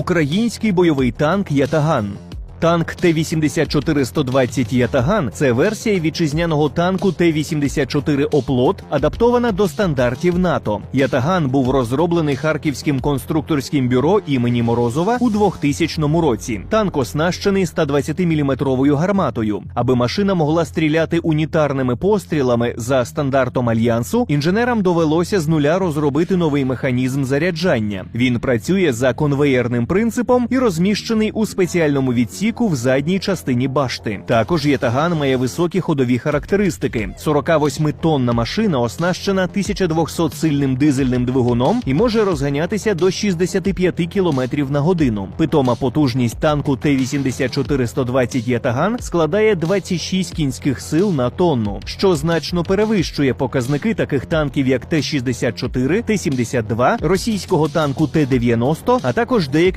Український бойовий танк Ятаган. Танк Т-84-120 Ятаган це версія вітчизняного танку Т-84 Оплот, адаптована до стандартів НАТО. Ятаган був розроблений Харківським конструкторським бюро імені Морозова у 2000 році. Танк оснащений 120-мм гарматою. Аби машина могла стріляти унітарними пострілами за стандартом альянсу, інженерам довелося з нуля розробити новий механізм заряджання. Він працює за конвеєрним принципом і розміщений у спеціальному відсіку в задній частині башти. Також ятаган має високі ходові характеристики. 48-тонна машина оснащена 1200 сильним дизельним двигуном і може розганятися до 65 км на годину. Питома потужність танку Т-84-120 Ятаган складає 26 кінських сил на тонну, що значно перевищує показники таких танків, як Т-64, Т-72, російського танку Т-90, а також деяких